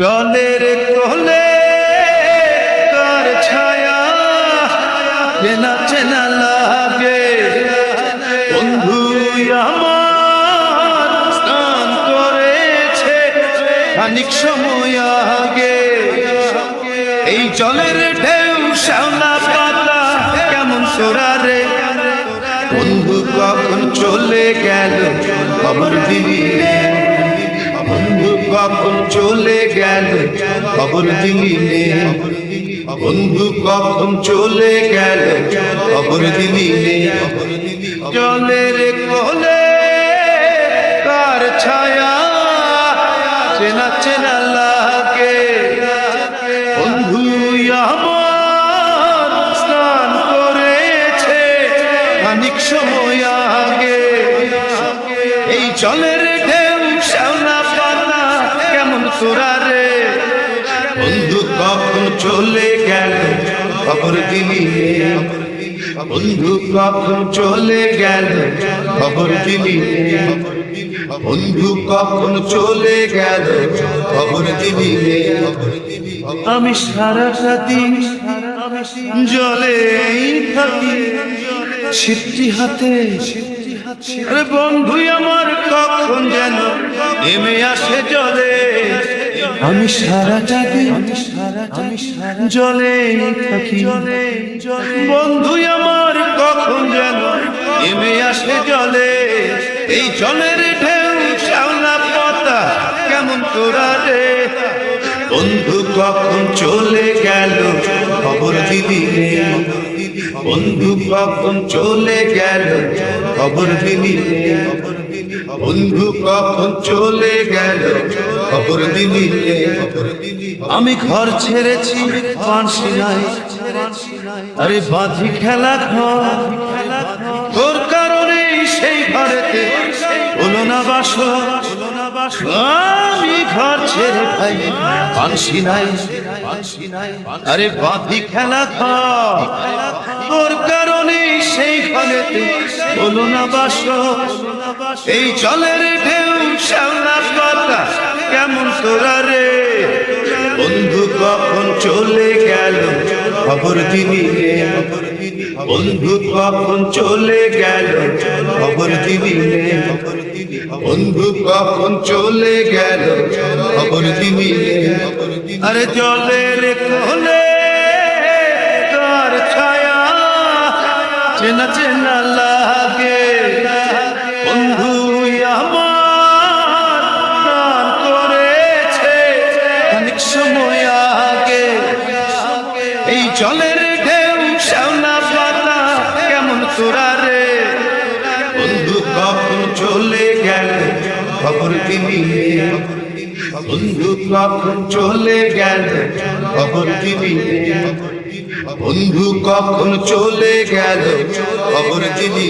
জলের কোলে তার ছায়া। চেনা চেনা লাগে। বন্ধু আমার স্নান করেছে। খানিক সময় আগে। এই জলের ঢেউ শ্যাওলা পাতা কেমন সোরারে বন্ধু কখন চলে গেল খবর। বন্ধু কখন চলে গেল? খবর দিবি নে। বন্ধু, কখন চলে গেল? খবর দিবি নে। জলের কোলে কার ছায়া, চেনা চেনা লাগে। বন্ধু, আমার স্নান করেছে। খানিক সময় আগে। এই জলের চলে গেল, খবর দিলি। বন্ধু কখন চলে গেল, খবর দিলি বন্ধু কখন চলে গেল, খবর রে আমি সারাটা দিন জলেই থাকি। সিদ্ধি হাতে বন্ধু আমার কখন যেন নেমে আসে জলে। আমি সারাটা দিন জলে থাকি। বন্ধু আমার কখন যেন নেমে আসে জলে। এই জলের ঢেউ শ্যাওলা পাতা কেমন তোরা রে বন্ধু কখন চলে গেল খবর দিবি রে। বন্ধু কখন চলে গেল খবর দিবি রে। বন্ধু কখন চলে গেল খবর আমি ঘর ছেড়েছি আরে বাঁধি খেলা ঘর। তোর কারণে সেই ঘরেতে হলো না বাস। আমি ঘর ছেড়ে ভাই আরে বাঁধি খেলা তোর কারণে সেই ঘরেতে হলো না বাস। এই জলের ঢেউ, শ্যাওলা চলে গেল। খবর দিবি রে। বন্ধু কখন চলে গেল? খবর দিবি রে। বন্ধু কখন চলে গেল? খবর দিবি রে। আরে জলের কোলে তার ছায়া চেনা চেনা লাগে। বন্ধু আমার করেছে। অনেক সময় জলের ঢেউ, শ্যাওলা পাতা, কেমন তোরা রে? বন্ধু, কখন চলে গেল? খবর দিবি বন্ধু, কখন চলে গেল? খবর দিবি বন্ধু, কখন চলে গেল? খবর দিবি